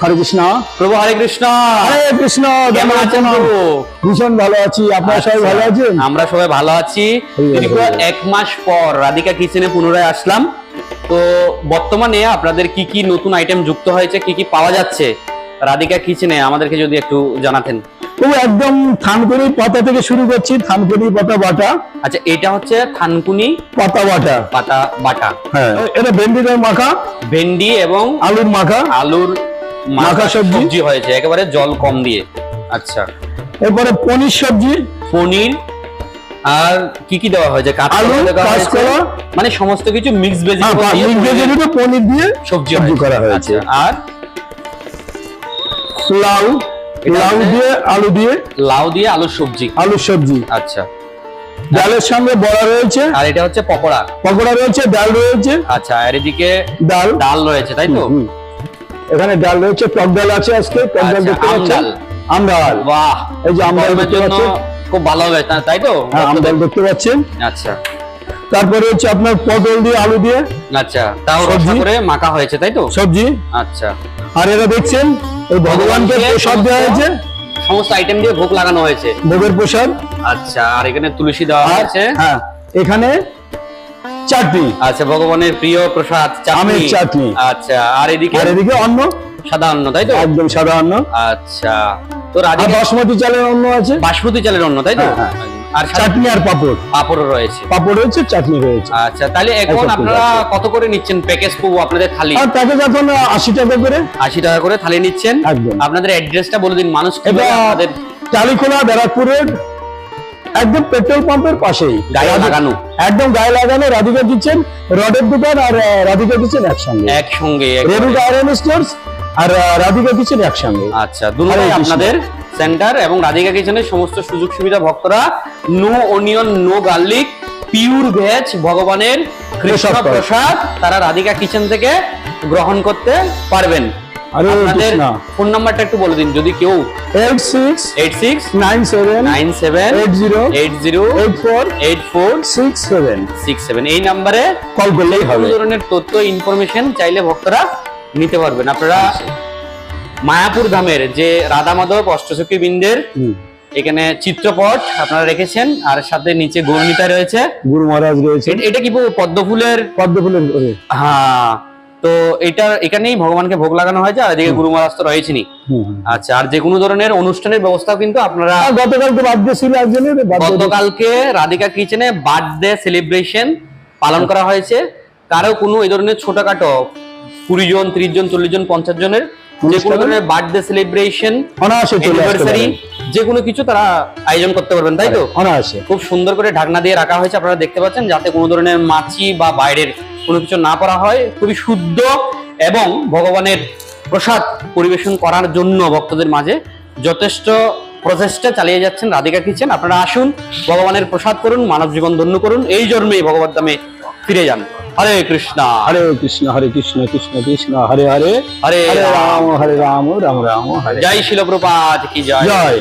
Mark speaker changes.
Speaker 1: হরে কৃষ্ণ।
Speaker 2: প্রভু হরে কৃষ্ণ।
Speaker 1: হরে কৃষ্ণ
Speaker 2: কেমন আছেন প্রভু?
Speaker 1: ভীষণ ভালো আছি। আপনারা সবাই ভালো
Speaker 2: আচ্ছা,
Speaker 1: আছেন?
Speaker 2: আমরা সবাই ভালো আছি। এক মাস পর রাধিকা কিচেনে পুনরায় আসলাম। তো বর্তমানে আপনাদের কি কি নতুন আইটেম যুক্ত হয়েছে কি কি পাওয়া যাচ্ছে রাধিকা কিচেনে? আমাদেরকে যদি একটু জানাতেন।
Speaker 1: তবু একদম থানকুনি পাতা থেকে শুরু করছি থানকুনি পাতা বাটা।
Speaker 2: আচ্ছা এটা হচ্ছে থানকুনি
Speaker 1: পাতা বাটা।
Speaker 2: পাতা বাটা।
Speaker 1: হ্যাঁ এটা ভেন্ডির মাখা
Speaker 2: ভেন্ডি এবং
Speaker 1: আলুর মাখা।
Speaker 2: আলুর
Speaker 1: মাখা সবজি।
Speaker 2: সবজি হয়েছে একেবারে জল কম দিয়ে। আচ্ছা।
Speaker 1: এরপরে পনির সবজি?
Speaker 2: পনির আর কি কি দেওয়া হয়েছে? কাঁচকলা
Speaker 1: আলু, কাঁচকলা।
Speaker 2: মানে সমস্ত কিছু মিক্স
Speaker 1: হ্যাঁ
Speaker 2: ভেজিটেবল
Speaker 1: পনির দিয়ে
Speaker 2: সবজি
Speaker 1: সবজি করা হয়েছে।
Speaker 2: আচ্ছা, আর?
Speaker 1: লাউ লাউ দিয়ে আলু দিয়ে?
Speaker 2: লাউ দিয়ে আলুর সবজি।
Speaker 1: আলুর সবজি।
Speaker 2: আচ্ছা।
Speaker 1: ডালের সঙ্গে বড়া রয়েছে?
Speaker 2: আর এটা হচ্ছে পকোড়া।
Speaker 1: পকোড়া রয়েছে ডাল রয়েছে?
Speaker 2: আচ্ছা আর এদিকে
Speaker 1: ডাল।
Speaker 2: ডাল রয়েছে তাই তো।
Speaker 1: এখানে ডাল রয়েছে টক ডাল আছে আজকে টক ডাল
Speaker 2: আচ্ছা,
Speaker 1: দেখতে পাচ্ছেন? আমডাল
Speaker 2: বাহ
Speaker 1: এই যে আমডাল দেখতে পাচ্ছেন?
Speaker 2: খুব ভালো হবে তাই তো?
Speaker 1: হ্যাঁ আমডাল দেখতে পাচ্ছেন।
Speaker 2: আচ্ছা।
Speaker 1: তারপরে হচ্ছে আপনার পটল দিয়ে আলু দিয়ে
Speaker 2: আচ্ছা তাও রসা। করে মাখা হয়েছে তাই তো?
Speaker 1: সবজি।
Speaker 2: আচ্ছা।
Speaker 1: আর এরা দেখছেন এই ভগবানকে প্রসাদ দেওয়া হয়েছে।
Speaker 2: সমস্ত আইটেম দিয়ে ভোগ লাগানো হয়েছে।
Speaker 1: ভোগের প্রসাদ।
Speaker 2: আচ্ছা আর এখানে তুলসী দেওয়া হয়েছে।
Speaker 1: হ্যাঁ এখানে চাটনি।
Speaker 2: আচ্ছা ভগবানের প্রিয় প্রসাদ চাটনি।
Speaker 1: আমের চাটনি।
Speaker 2: আচ্ছা আর এদিকে?
Speaker 1: আর এদিকে অন্ন?
Speaker 2: সাদা অন্ন তাই তো?
Speaker 1: একদম সাদা অন্ন।
Speaker 2: আচ্ছা তো রাধিকা
Speaker 1: বাসমতি চালের অন্ন আছে?
Speaker 2: বাসমতি চালের অন্ন তাই তো?
Speaker 1: হ্যাঁ,
Speaker 2: আর
Speaker 1: চাটনি আর পাপড়।
Speaker 2: পাঁপড়ও রয়েছে।
Speaker 1: পাপড় রয়েছে চাটনি রয়েছে।
Speaker 2: আচ্ছা তাহলে এখন আপনারা কত করে নিচ্ছেন প্যাকেজ পাবো আপনাদের থালি?
Speaker 1: আর প্যাকেজ এখন আশি টাকা করে।
Speaker 2: আশি টাকা করে থালি নিচ্ছেন?
Speaker 1: একদম।
Speaker 2: আপনাদের অ্যাড্রেসটা বলে দিন মানুষ
Speaker 1: এটা
Speaker 2: কীভাবে আপনাদের
Speaker 1: টালিখোলা ব্যারাকপুরের একদম পেট্রোল পাম্পের পাশেই।
Speaker 2: গায়ে লাগানো।
Speaker 1: একদম গায়ে লাগানো রাধিকা কিচেন রডের দোকান আর রাধিকা কিচেন একসঙ্গে।
Speaker 2: একসঙ্গে
Speaker 1: স্টোর্স আর রাধিকা কিচেন একসঙ্গে।
Speaker 2: আচ্ছা দুটোই আপনাদের সেন্টার এবং রাধিকা কিচেনের সমস্ত সুযোগ সুবিধা ভক্তরা no onion no garlic pure veg ভগবানের কৃষ্ণ
Speaker 1: প্রসাদ
Speaker 2: তারা রাধিকা কিচেন থেকে গ্রহণ করতে পারবেন।
Speaker 1: হরে
Speaker 2: আপনাদের ফোন নাম্বারটা একটু বলে দিন যদি কেউ
Speaker 1: eight six
Speaker 2: eight six
Speaker 1: nine seven
Speaker 2: nine seven
Speaker 1: eight zero
Speaker 2: eight zero
Speaker 1: eight four
Speaker 2: eight four
Speaker 1: six seven.
Speaker 2: Six seven. এই নাম্বারে
Speaker 1: কল করলেই হবে।
Speaker 2: ধরনের তথ্য ইনফরমেশন চাইলে ভক্তরা নিতে পারবেন। আপনারা মায়াপুর ধামের যে রাধা মাধব অষ্টসখী বৃন্দের এখানে চিত্রপট আপনারা রেখেছেন আর সাথে নিচে গৌরণিতা রয়েছে।
Speaker 1: গুরু মহারাজ রয়েছে।
Speaker 2: এটা কি পদ্ম ফুলের
Speaker 1: পদ্ম ফুলের
Speaker 2: হ্যাঁ। তো এটা এখানেই ভগবানকে ভোগ লাগানো হয়েছে আর এদিকে গুরু মহারাজ তো রয়েছেনি। আচ্ছা আর যে কোনো ধরনের অনুষ্ঠানের ব্যবস্থা কিন্তু আপনারা
Speaker 1: গতকালকে বার্থডে ছিল একজনের
Speaker 2: গতকালকে রাধিকা কিচেনে বার্থডে সেলিব্রেশন পালন করা হয়েছে। কারও কোনো এই ধরনের ছোটখাটো কুড়ি জন ত্রিশ জন চল্লিশ জন পঞ্চাশ জনের যে কোনো ধরনের বার্থডে সেলিব্রেশন অ্যানিভার্সারি যে কোনো কিছু তারা আয়োজন করতে পারবেন তাই তো?
Speaker 1: অনায়াসে।
Speaker 2: খুব সুন্দর করে ঢাকনা দিয়ে রাখা হয়েছে আপনারা দেখতে পাচ্ছেন যাতে কোনো ধরনের মাছি বা বাইরের কোনো কিছু না করা হয় খুবই শুদ্ধ এবং ভগবানের প্রসাদ পরিবেশন করার জন্য ভক্তদের মাঝে যথেষ্ট প্রচেষ্টা চালিয়ে যাচ্ছেন রাধিকা কিচেন আপনারা আসুন ভগবানের প্রসাদ করুন মানব জীবন ধন্য করুন এই জন্মেই ভগবত ধামে ফিরে যান। হরে কৃষ্ণ।
Speaker 1: হরে কৃষ্ণ হরে কৃষ্ণ কৃষ্ণ কৃষ্ণ হরে হরে।
Speaker 2: হরে
Speaker 1: রাম হরে রাম রাম রাম হরে
Speaker 2: জয় শিল প্রপাত কি জয়।
Speaker 1: জয়।